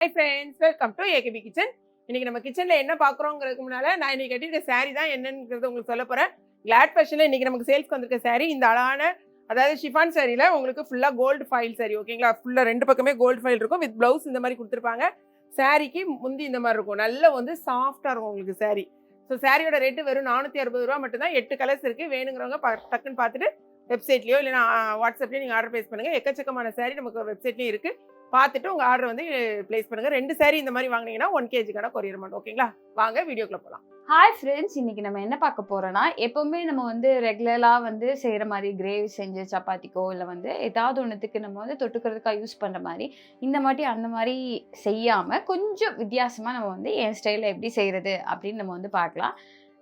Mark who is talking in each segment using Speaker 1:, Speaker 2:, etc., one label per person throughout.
Speaker 1: Hi friends welcome to AKP kitchen இன்னைக்கு நம்ம கிச்சனில் என்ன பார்க்குறோங்கிறதுக்கு முன்னால் நான் இன்னைக்கு கட்டிருக்க saree தான் என்னங்கிறது உங்களுக்கு சொல்ல போறேன். கிளாட் ஃபேஷனில் இன்னைக்கு நமக்கு சேல்ஸ்க்கு வந்திருக்க saree இந்த அழகான அதாவது ஷிஃபான் சாரியில் உங்களுக்கு ஃபுல்லாக கோல்டு ஃபைல் சாரி ஓகேங்களா ஃபுல்லாக ரெண்டு பக்கமே கோல்டு ஃபைல் இருக்கும் வித் ப்ளவுஸ் இந்த மாதிரி கொடுத்துருப்பாங்க. சாரிக்கு முந்தி இந்த மாதிரி இருக்கும். நல்ல வந்து சாஃப்டாக இருக்கும் உங்களுக்கு saree. ஸோ சாரியோட ரேட்டு வெறும் நானூற்றி அறுபது ரூபா மட்டும்தான் எட்டு கலர்ஸ் இருக்குது வேணுங்கிறவங்க ப டக்குன்னு பார்த்துட்டு வெப்சைட்லேயோ இல்லைனா வாட்ஸ்அப்லேயோ நீங்கள் ஆர்டர் பேஸ் பண்ணுங்கள் எக்கச்சக்கமான saree நமக்கு வெப்சைட்லேயும் இருக்குது பார்த்துட்டு உங்கள் ஆர்டர் வந்து ப்ளேஸ் பண்ணுங்கள் ரெண்டு சேரீ இந்த மாதிரி வாங்கினீங்கன்னா ஒன் கேஜிக்கான கொரியர் அமௌண்ட் ஓகேங்களா வாங்க வீடியோக்குள்ள போகலாம்
Speaker 2: ஹாய் ஃப்ரெண்ட்ஸ் இன்னைக்கு நம்ம என்ன பார்க்க போறோம்னா எப்பவுமே நம்ம வந்து ரெகுலராக வந்து செய்கிற மாதிரி கிரேவி செஞ்சு சப்பாத்திக்கோ இல்லை வந்து ஏதாவது ஒன்றுத்துக்கு நம்ம வந்து தொட்டுக்கிறதுக்காக யூஸ் பண்ணுற மாதிரி இந்த மாதிரி அந்த மாதிரி செய்யாமல் கொஞ்சம் வித்தியாசமாக நம்ம வந்து என் ஸ்டைலில் எப்படி செய்கிறது அப்படின்னு நம்ம வந்து பார்க்கலாம்.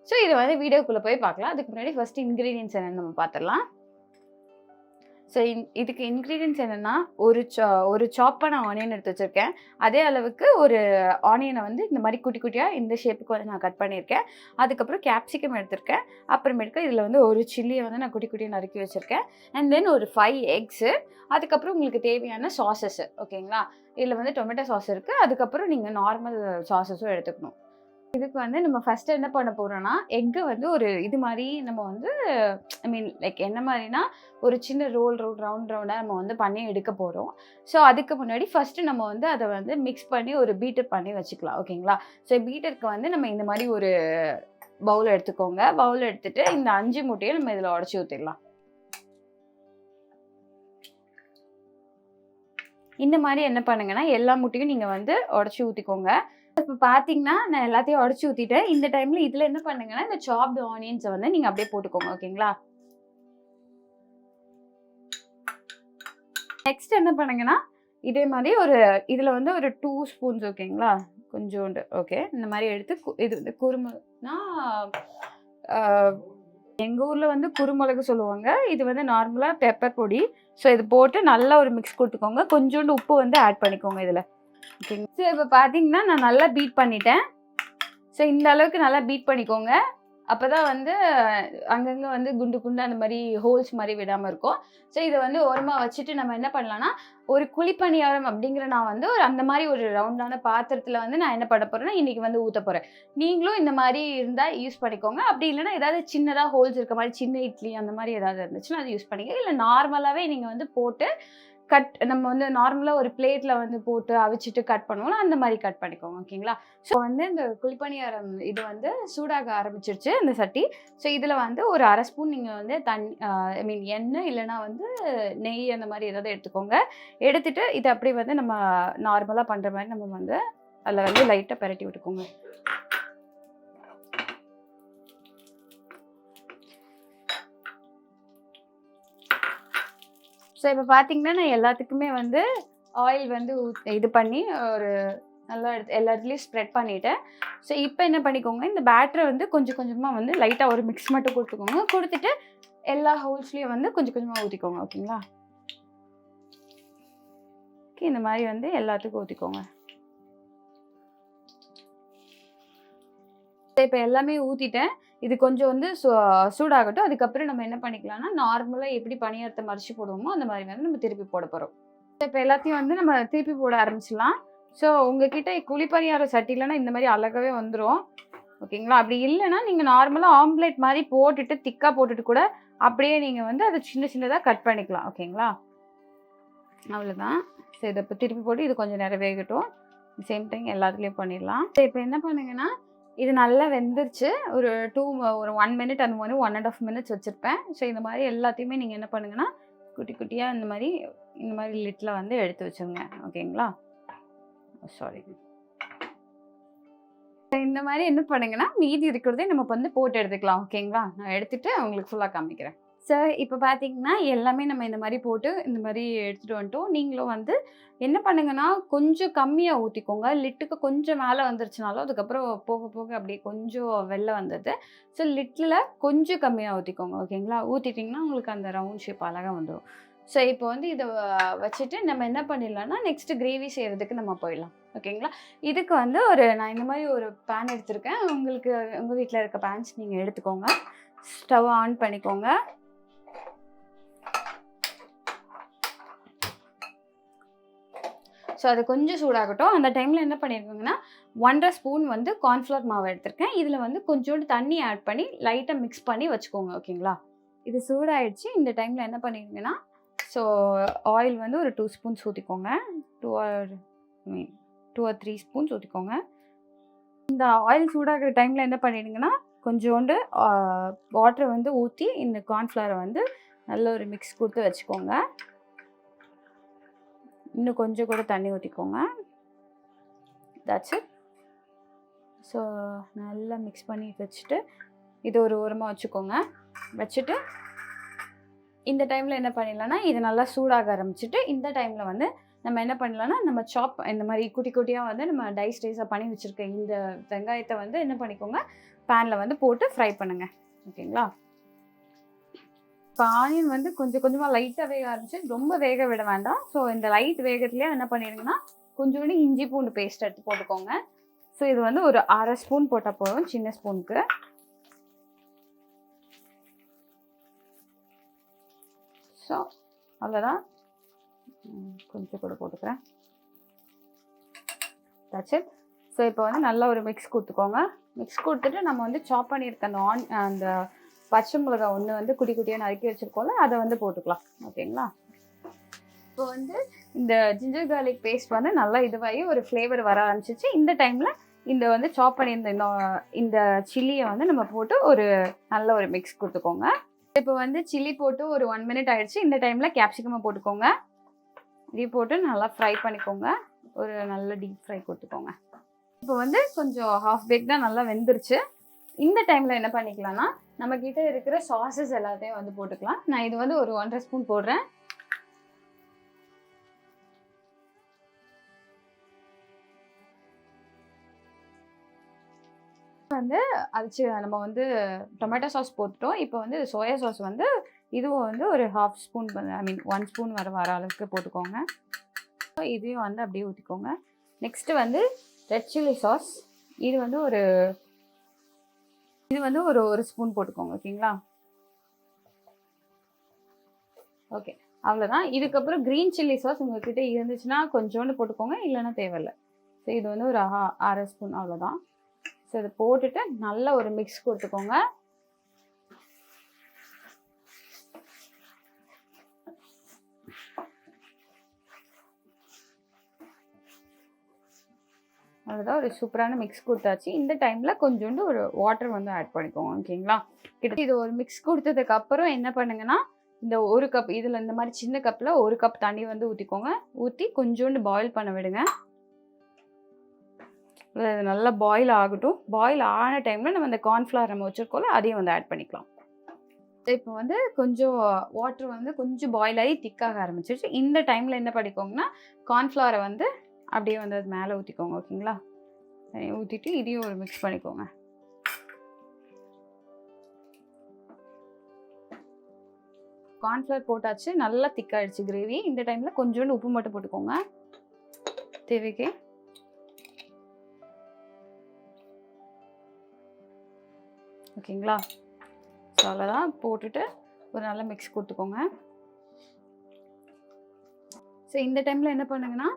Speaker 2: ஸோ இது வந்து வீடியோக்குள்ளே போய் பார்க்கலாம். அதுக்கு முன்னாடி ஃபஸ்ட் இன்க்ரீடியன்ஸ் என்னென்னு நம்ம பார்த்துடலாம். ஸோ இன் இதுக்கு இன்க்ரீடியன்ஸ் என்னென்னா ஒரு சா ஒரு சாப்பாக நான் ஆனியன் எடுத்து வச்சுருக்கேன். அதே அளவுக்கு ஒரு ஆனியனை வந்து இந்த மாதிரி குட்டி குட்டியாக இந்த ஷேப்புக்கு வந்து நான் கட் பண்ணியிருக்கேன். அதுக்கப்புறம் கேப்சிகம் எடுத்திருக்கேன். அப்புறமேட்டுக்கு இதில் வந்து ஒரு சில்லியை வந்து நான் குட்டி குட்டியாக நறுக்கி வச்சுருக்கேன். அண்ட் தென் ஒரு ஃபைவ் எக்ஸு அதுக்கப்புறம் உங்களுக்கு தேவையான சாசஸ் ஓகேங்களா? இதில் வந்து டொமேட்டோ சாஸ் இருக்குது அதுக்கப்புறம் நீங்கள் நார்மல் சாசஸும் எடுத்துக்கணும். இதுக்கு வந்து நம்ம ஃபஸ்ட்டு என்ன பண்ண போகிறோம்னா எக்கு வந்து ஒரு இது மாதிரி நம்ம வந்து ஐ மீன் லைக் என்ன மாதிரினா ஒரு சின்ன ரோல் ரோல் ரவுண்ட் ரவுண்டாக நம்ம வந்து பண்ணி எடுக்க போகிறோம் ஸோ அதுக்கு முன்னாடி ஃபஸ்ட்டு நம்ம வந்து அதை வந்து மிக்ஸ் பண்ணி ஒரு பீட்டர் பண்ணி வச்சுக்கலாம் ஓகேங்களா ஸோ பீட்டருக்கு வந்து நம்ம இந்த மாதிரி ஒரு பவுல் எடுத்துக்கோங்க. பவுல் எடுத்துட்டு இந்த அஞ்சு மூட்டையை நம்ம இதில் உடச்சி ஊற்றிடலாம் இந்த மாதிரி என்ன பண்ணுங்கன்னா எல்லா முட்டையும் நீங்கள் வந்து உடச்சி ஊற்றிக்கோங்க இப்போ பார்த்தீங்கன்னா நான் எல்லாத்தையும் உடச்சி ஊற்றிட்டேன் இந்த டைமில் இதில் என்ன பண்ணுங்கன்னா இந்த சாப்டு ஆனியன்ஸை வந்து நீங்கள் அப்படியே போட்டுக்கோங்க ஓகேங்களா? நெக்ஸ்ட் என்ன பண்ணுங்கன்னா இதே மாதிரி ஒரு இதில் வந்து ஒரு டூ ஸ்பூன்ஸ் ஓகேங்களா? கொஞ்சோண்டு ஓகே இந்த மாதிரி எடுத்து கு- இது வந்து குருமிளகுனா எங்கள் ஊரில் வந்து குருமிளகு சொல்லுவாங்க. இது வந்து நார்மலாக பெப்பர் பொடி. ஸோ இது போட்டு நல்லா ஒரு மிக்ஸ் கொடுத்துக்கோங்க. கொஞ்சோண்டு உப்பு வந்து ஆட் பண்ணிக்கோங்க இதில். ஓகேங்க. ஸோ இப்போ பார்த்தீங்கன்னா நான் நல்லா பீட் பண்ணிட்டேன். ஸோ இந்த அளவுக்கு நல்லா பீட் பண்ணிக்கோங்க. அப்போ தான் வந்து அங்கங்கே வந்து குண்டு குண்டு அந்த மாதிரி ஹோல்ஸ் மாதிரி விடாமல் இருக்கும். ஸோ இதை வந்து ஓரமாக வச்சுட்டு நம்ம என்ன பண்ணலாம்னா ஒரு குழிப்பணியாரம் அப்படிங்கிற நான் வந்து ஒரு அந்த மாதிரி ஒரு ரவுண்டான பாத்திரத்தில் வந்து நான் என்ன பண்ண போகிறேன்னா இன்றைக்கி வந்து ஊற்ற போகிறேன் நீங்களும் இந்த மாதிரி இருந்தால் யூஸ் பண்ணிக்கோங்க. அப்படி இல்லைன்னா ஏதாவது சின்னதாக ஹோல்ஸ் இருக்க மாதிரி சின்ன இட்லி அந்த மாதிரி ஏதாவது இருந்துச்சுன்னா அது யூஸ் பண்ணிக்கோங்க. இல்லை நார்மலாகவே நீங்கள் வந்து போட்டு கட் நம்ம வந்து நார்மலாக ஒரு பிளேட்டில் வந்து போட்டு அவிச்சிட்டு கட் பண்ணுவோம்ல அந்த மாதிரி கட் பண்ணிக்கோங்க ஓகேங்களா ஸோ வந்து இந்த குழிப்பணியாரம் இது வந்து சூடாக ஆரம்பிச்சிருச்சு இந்த சட்டி. ஸோ இதில் வந்து ஒரு அரை ஸ்பூன் நீங்கள் வந்து தண்ணி ஐ மீன் எண்ணெய் இல்லைன்னா வந்து நெய் அந்த மாதிரி ஏதாவது எடுத்துக்கோங்க. எடுத்துட்டு இதை அப்படியே வந்து நம்ம நார்மலாக பண்ணுற மாதிரி நம்ம வந்து அதில் வந்து லைட்டாக பரட்டி விட்டுக்கோங்க. ஸோ இப்போ பார்த்தீங்கன்னா நான் எல்லாத்துக்குமே வந்து ஆயில் வந்து ஊத்- இது பண்ணி ஒரு நல்லா எடுத்து எல்லா இடத்துலையும் ஸ்ப்ரெட் பண்ணிவிட்டேன் ஸோ இப்போ என்ன பண்ணிக்கோங்க இந்த பேட்டரை வந்து கொஞ்சம் கொஞ்சமாக வந்து லைட்டாக ஒரு மிக்ஸ் மட்டும் கொடுத்துக்கோங்க. கொடுத்துட்டு எல்லா ஹோல்ஸ்லேயும் வந்து கொஞ்சம் கொஞ்சமாக ஊற்றிக்கோங்க ஓகேங்களா ஓகே இந்த மாதிரி வந்து எல்லாத்துக்கும் ஊற்றிக்கோங்க இப்போ எல்லாமே ஊற்றிட்டேன் இது கொஞ்சம் வந்து சு சூடாகட்டும். அதுக்கப்புறம் நம்ம என்ன பண்ணிக்கலாம்னா நார்மலாக எப்படி பணியாரத்தை மறைச்சி போடுவோமோ அந்த மாதிரி வந்து நம்ம திருப்பி போட போகிறோம் இப்போ எல்லாத்தையும் வந்து நம்ம திருப்பி போட ஆரம்பிச்சிடலாம். ஸோ உங்ககிட்ட குழிப்பணியார சட்டி இல்லைன்னா இந்த மாதிரி அழகாகவே வந்துடும் ஓகேங்களா? அப்படி இல்லைன்னா நீங்கள் நார்மலாக ஆம்லேட் மாதிரி போட்டுட்டு திக்காக போட்டுட்டு கூட அப்படியே நீங்கள் வந்து அதை சின்ன சின்னதாக கட் பண்ணிக்கலாம். ஓகேங்களா? அவ்வளோதான் சரி இதை இப்போ திருப்பி போட்டு இது கொஞ்சம் நேரம் வேகட்டும். சேம் டைம் எல்லாத்துலேயும் பண்ணிடலாம். இப்போ என்ன பண்ணுங்கன்னா இது நல்லா வெந்துருச்சு. ஒரு டூ ஒரு ஒன் மினிட் அந்த மாதிரி ஒன் அண்ட் ஆஃப் மினிட்ஸ் வச்சுருப்பேன். ஸோ இந்த மாதிரி எல்லாத்தையுமே நீங்கள் என்ன பண்ணுங்கன்னா குட்டி குட்டியாக இந்த மாதிரி இந்த மாதிரி லிட்டில் வந்து எடுத்து வச்சுருங்க. ஓகேங்களா சாரி oh, இந்த மாதிரி என்ன பண்ணுங்கன்னா மீதி இருக்கிறதே நம்ம வந்து போட்டு எடுத்துக்கலாம். ஓகேங்களா நான் எடுத்துகிட்டு உங்களுக்கு ஃபுல்லாக காமிக்கிறேன். சார் இப்போ பார்த்தீங்கன்னா எல்லாமே நம்ம இந்த மாதிரி போட்டு இந்த மாதிரி எடுத்துகிட்டு வந்துட்டோம். நீங்களும் வந்து என்ன பண்ணுங்கன்னா கொஞ்சம் கம்மியாக ஊற்றிக்கோங்க லிட்டுக்கு கொஞ்சம் மேலே வந்துருச்சுனாலும் அதுக்கப்புறம் போக போக அப்படியே கொஞ்சம் வெளில வந்தது. ஸோ லிட்டில் கொஞ்சம் கம்மியாக ஊற்றிக்கோங்க ஓகேங்களா? ஊற்றிட்டிங்கன்னா உங்களுக்கு அந்த ரவுண்ட் ஷேப் அழகாக வந்துடும் ஸோ இப்போ வந்து இதை வச்சுட்டு நம்ம என்ன பண்ணிடலாம்னா நெக்ஸ்ட் கிரேவி செய்கிறதுக்கு நம்ம போயிடலாம் ஓகேங்களா? இதுக்கு வந்து ஒரு நான் இந்த மாதிரி ஒரு பேன் எடுத்திருக்கேன். உங்களுக்கு உங்கள் வீட்டில் இருக்க பேன்ஸ் நீங்கள் எடுத்துக்கோங்க. ஸ்டவ் ஆன் பண்ணிக்கோங்க. ஸோ அது கொஞ்சம் சூடாகட்டும். அந்த டைமில் என்ன பண்ணியிருக்கோங்கன்னா ஒன்றரை ஸ்பூன் வந்து கார்ன்ஃப்ளவர் மாவு எடுத்திருக்கேன். இதில் வந்து கொஞ்சோண்டு தண்ணி ஆட் பண்ணி லைட்டாக மிக்ஸ் பண்ணி வச்சுக்கோங்க ஓகேங்களா இது சூடாயிடுச்சு. இந்த டைமில் என்ன பண்ணிடுங்கன்னா ஸோ ஆயில் வந்து ஒரு டூ ஸ்பூன்ஸ் ஊற்றிக்கோங்க two or mean two or three spoons ஊற்றிக்கோங்க இந்த ஆயில் சூடாகிற டைமில் என்ன பண்ணிடுங்கன்னா கொஞ்சோண்டு வாட்டரை வந்து ஊற்றி இந்த கார்ன்ஃப்ளவரை வந்து நல்ல ஒரு மிக்ஸ் கொடுத்து வச்சுக்கோங்க. இன்னும் கொஞ்சம் கூட தண்ணி ஊற்றிக்கோங்க தட்ஸ் இட் ஸோ நல்லா மிக்ஸ் பண்ணி வச்சுட்டு இது ஒரு உரமாக வச்சுக்கோங்க. வச்சுட்டு இந்த டைமில் என்ன பண்ணிடலாம்னா இது நல்லா சூடாக ஆரம்பிச்சிட்டு இந்த டைமில் வந்து நம்ம என்ன பண்ணலாம்னா நம்ம சாப் இந்த மாதிரி குட்டி குட்டியாக வந்து நம்ம டைஸ் டைஸாக பண்ணி வச்சுருக்க இந்த வெங்காயத்தை வந்து என்ன பண்ணிக்கோங்க பேனில் வந்து போட்டு ஃப்ரை பண்ணுங்கள் ஓகேங்களா இப்போ ஆனியன் வந்து கொஞ்சம் கொஞ்சமாக லைட்டாக வேக ஆரம்பிச்சு ரொம்ப வேக விட வேண்டாம். ஸோ இந்த லைட் வேகத்துலேயே என்ன பண்ணிடுங்கன்னா கொஞ்சோண்டு இஞ்சி பூண்டு பேஸ்ட் எடுத்து போட்டுக்கோங்க. ஸோ இது வந்து ஒரு அரை ஸ்பூன் போட்டால் போதும் சின்ன ஸ்பூனுக்கு ஸோ அவ்வளோதான் கொஞ்சம் கூட போட்டுக்கிறேன். தட்ஸ் இட் ஸோ இப்போ வந்து நல்லா ஒரு மிக்ஸ் கொடுத்துக்கோங்க. மிக்ஸ் கொடுத்துட்டு நம்ம வந்து சாப் பண்ணியிருக்க அந்த ஆன் அந்த பச்சை மிளகாய் ஒன்று வந்து குட்டி குட்டியாக நறுக்கி வச்சுருக்கோம்ல அதை வந்து போட்டுக்கலாம். ஓகேங்களா? இப்போ வந்து இந்த ஜிஞ்சர் கார்லிக் பேஸ்ட் வந்து நல்லா இதுவாகி ஒரு ஃப்ளேவர் வர ஆரம்பிச்சிச்சு. இந்த டைமில் இந்த வந்து சாப் பண்ணியிருந்த இந்த- இந்த சில்லியை வந்து நம்ம போட்டு ஒரு நல்ல ஒரு மிக்ஸ் கொடுத்துக்கோங்க. இப்போ வந்து சில்லி போட்டு ஒரு ஒன் மினிட் ஆயிடுச்சு. இந்த டைமில் கேப்சிகமாக போட்டுக்கோங்க. இதையும் போட்டு நல்லா ஃப்ரை பண்ணிக்கோங்க. ஒரு நல்ல டீப் ஃப்ரை கொடுத்துக்கோங்க. இப்போ வந்து கொஞ்சம் ஹாஃப் பேக் தான் நல்லா வெந்துருச்சு. இந்த டைமில் என்ன பண்ணிக்கலாம்னா நம்ம கிட்ட இருக்கிற சாசஸ் எல்லாத்தையும் வந்து போட்டுக்கலாம். நான் இது வந்து ஒரு ஒன்றரை ஸ்பூன் போடுறேன். வந்து அரைச்சி நம்ம வந்து டொமேட்டோ சாஸ் போட்டுட்டோம். இப்போ வந்து சோயா சாஸ் வந்து இதுவும் வந்து ஒரு half spoon I mean one spoon வர வர அளவுக்கு போட்டுக்கோங்க. ஸோ இதையும் வந்து அப்படியே ஊற்றிக்கோங்க நெக்ஸ்ட்டு வந்து ரெட் சில்லி சாஸ் இது வந்து ஒரு இது வந்து ஒரு ஒரு ஸ்பூன் போட்டுக்கோங்க ஓகேங்களா? ஓகே. அவ்வளோதான் இதுக்கப்புறம் க்ரீன் சில்லி சாஸ் உங்ககிட்ட இருந்துச்சுன்னா கொஞ்சோண்டு போட்டுக்கோங்க இல்லைன்னா தேவையில்லை. ஸோ இது வந்து ஒரு அஹா- அரை ஸ்பூன் அவ்வளோதான் ஸோ இதை போட்டுட்டு நல்ல ஒரு மிக்ஸ் கொடுத்துக்கோங்க. அவ்வளோதான் ஒரு சூப்பரான மிக்ஸ் கொடுத்தாச்சு. இந்த டைமில் கொஞ்சோண்டு ஒரு வாட்டர் வந்து ஆட் பண்ணிக்கோங்க ஓகேங்களா கிட்ட இது ஒரு மிக்ஸ் கொடுத்ததுக்கப்புறம் என்ன பண்ணுங்கன்னா இந்த ஒரு கப் இதில் இந்த மாதிரி சின்ன கப்பில் ஒரு கப் தண்ணி வந்து ஊற்றிக்கோங்க ஊற்றி கொஞ்சோண்டு பாயில் பண்ண விடுங்க. அது நல்லா பாயில் ஆகட்டும். பாயில் ஆன டைமில் நம்ம இந்த கார்ன்ஃப்ளவர் நம்ம வச்சுருக்கோம்ல அதையும் வந்து ஆட் பண்ணிக்கலாம். இப்போ வந்து கொஞ்சம் வாட்டர் வந்து கொஞ்சம் பாயில் ஆகி திக்காக ஆரம்பிச்சிருச்சு. இந்த டைமில் என்ன பண்ணிக்கோங்கன்னா கார்ன்ஃப்ளவரை வந்து அப்படியே வந்து அது மேலே ஊற்றிக்கோங்க ஓகேங்களா? ஊற்றிட்டு இதையும் ஒரு மிக்ஸ் பண்ணிக்கோங்க. கார்ன்ஃப்ளவர் போட்டாச்சு நல்லா திக்காயிடுச்சு கிரேவி இந்த டைமில் கொஞ்சோண்டு உப்பு மட்டும் போட்டுக்கோங்க. தேவைக்கு. ஓகேங்களா? ஸோ அவ்வளோதான் போட்டுட்டு ஒரு நல்ல மிக்ஸ் கொடுத்துக்கோங்க. ஸோ இந்த டைமில் என்ன பண்ணுங்கன்னா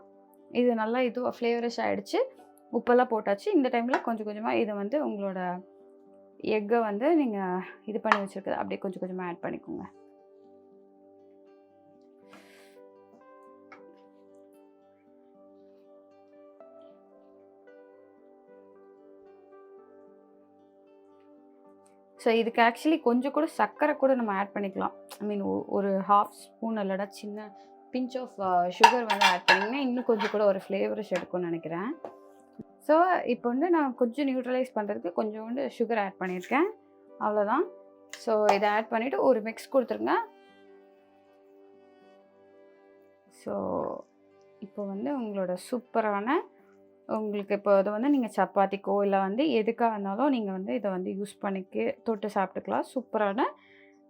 Speaker 2: இது நல்லா இதுவாக ஃப்ளேவரஷ் ஆகிடுச்சு உப்பெல்லாம் போட்டாச்சு. இந்த டைமில் கொஞ்சம் கொஞ்சமாக இதை வந்து உங்களோட எக்கை வந்து நீங்கள் இது பண்ணி வச்சுருக்குது அப்படியே கொஞ்சம் கொஞ்சமாக ஆட் பண்ணிக்கோங்க. ஸோ இதுக்கு ஆக்சுவலி கொஞ்சம் கூட சர்க்கரை கூட நம்ம ஆட் பண்ணிக்கலாம். ஐ மீன் ஒரு ஹாஃப் ஸ்பூன் இல்லைடா சின்ன பிஞ்ச் ஆஃப் சுகர் வந்து ஆட் பண்ணிங்கன்னா இன்னும் கொஞ்சம் கூட ஒரு ஃப்ளேவரஸ் எடுக்கும்னு நினைக்கிறேன். ஸோ இப்போ வந்து நான் கொஞ்சம் நியூட்ரலைஸ் பண்ணுறதுக்கு கொஞ்சோண்டு சுகர் ஆட் பண்ணியிருக்கேன். அவ்வளோதான். ஸோ இதை ஆட் பண்ணிவிட்டு ஒரு மிக்ஸ் கொடுத்துருங்க. ஸோ இப்போ வந்து உங்களோட சூப்பரான உங்களுக்கு இப்போ அதை வந்து நீங்கள் சப்பாத்திக்கோ இல்லை வந்து எதுக்காக இருந்தாலும் நீங்கள் வந்து இதை வந்து யூஸ் பண்ணிக்க தொட்டு சாப்பிட்டுக்கலாம். சூப்பரான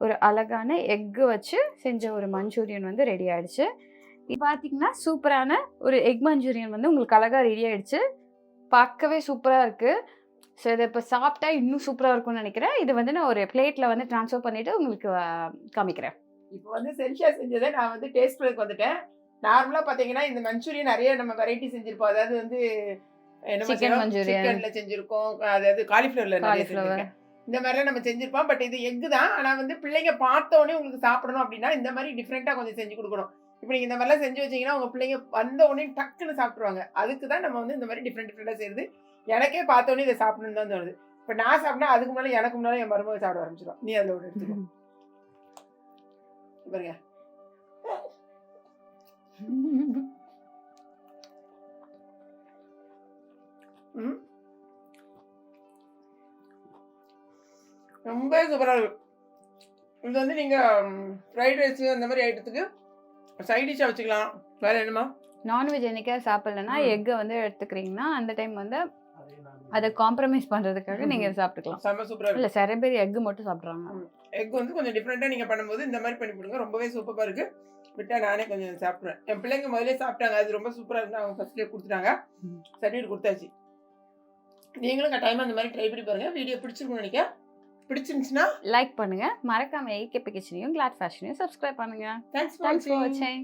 Speaker 2: ஒரு அழகான எக்கு வச்சு செஞ்ச ஒரு மஞ்சூரியன் வந்து ரெடி ஆயிடுச்சு. இது பார்த்தீங்கன்னா சூப்பரான ஒரு எக் மஞ்சூரியன் வந்து உங்களுக்கு அழகாக ரெடி ஆயிடுச்சு. பார்க்கவே சூப்பராக இருக்குது ஸோ இதை இப்போ சாப்பிட்டா இன்னும் சூப்பராக இருக்கும்னு நினைக்கிறேன். இது வந்து நான் ஒரு பிளேட்டில் வந்து ட்ரான்ஸ்ஃபர் பண்ணிவிட்டு உங்களுக்கு காமிக்கிறேன்.
Speaker 1: இப்போ வந்து செல்ஷியா செஞ்சதை நான் வந்து டேஸ்ட் பண்ணதுக்கு வந்துட்டேன் நார்மலா பாத்தீங்கன்னா இந்த மஞ்சூரியன் நிறைய நம்ம வெரைட்டி செஞ்சிருப்போம். அதாவது வந்து என்ன
Speaker 2: manchurian.
Speaker 1: சிக்கன்ல செஞ்சிருக்கோம். அதாவது காலிஃபிளவர்ல. செஞ்சிருக்கேன். இந்த மாதிரிலாம் நம்ம செஞ்சிருப்போம். பட் இது எக்கு தான். ஆனா வந்து பிள்ளைங்க பார்த்த உடனே உங்களுக்கு சாப்பிடணும் அப்படின்னா இந்த மாதிரி டிஃப்ரெண்டா கொஞ்சம் செஞ்சு கொடுக்கணும். இப்போ நீங்க இந்த மாதிரிலாம் செஞ்சு வச்சீங்கன்னா உங்க பிள்ளைங்க வந்த உடனே டக்குன்னு சாப்பிட்டுருவாங்க. அதுக்கு தான் நம்ம வந்து இந்த மாதிரி டிஃப்ரெண்ட் டிஃப்ரெண்டா செய்யுது எனக்கே பார்த்த உடனே இதை சாப்பிடணும்னு தான் தோணுது. இப்போ நான் சாப்பிட்டா அதுக்கு முன்னாடி எனக்கு முன்னாடி என் மருமக சாப்பிட ஆரம்பிச்சிடும் நீ அதில் ஒன்று எடுத்துக்கோ. பாருங்க. ம்? ரொம்ப சூப்பராக இருக்கு இது வந்து நீங்கள் ஃப்ரைட் ரைஸ் அந்த மாதிரி ஐட்டத்துக்கு சைட் டிஷ்ஷாக வச்சுக்கலாம். வேற என்னமா
Speaker 2: நான்வெஜ் என்னைக்கா சாப்பிடலன்னா. எக்கை வந்து எடுத்துக்கிறீங்கன்னா அந்த டைம் வந்து அதை காம்ப்ரமைஸ் பண்றதுக்காக நீங்க இதை சாப்பிட்டுக்கலாம்.
Speaker 1: செம்ம சூப்பராக
Speaker 2: இல்ல நிறைய பேர் எக் மட்டும் சாப்பிடுறாங்க.
Speaker 1: எக் வந்து கொஞ்சம் டிஃப்ரெண்ட்டாக நீங்கள் பண்ணும்போது இந்த மாதிரி பண்ணி கொடுங்க. ரொம்பவே சூப்பராக இருக்கு. விட்டா நானே கொஞ்சம் சாப்பிடுவேன். என் பிள்ளைங்க முதல்ல சாப்பிட்டாங்க. அது ரொம்ப சூப்பராக இருந்து அவங்க ஃபர்ஸ்ட்லேயே கொடுத்துட்டாங்க. சர்டிஃபிகேட் கொடுத்தாச்சு. நீங்களும் கட்டாயமாக இந்த மாதிரி ட்ரை பண்ணி பாருங்க. வீடியோ பிடிச்சிருக்கும்னு நினைக்கிறேன். பிடிச்சிருந்துச்சுன்னா
Speaker 2: லைக் பண்ணுங்க. மறக்காம ஏகேபி கிச்சனையும் கிளாட் ஃபேஷனையும் சப்ஸ்கிரைப் பண்ணுங்க.
Speaker 1: தேங்க்ஸ்
Speaker 2: ஃபார் வாட்சிங்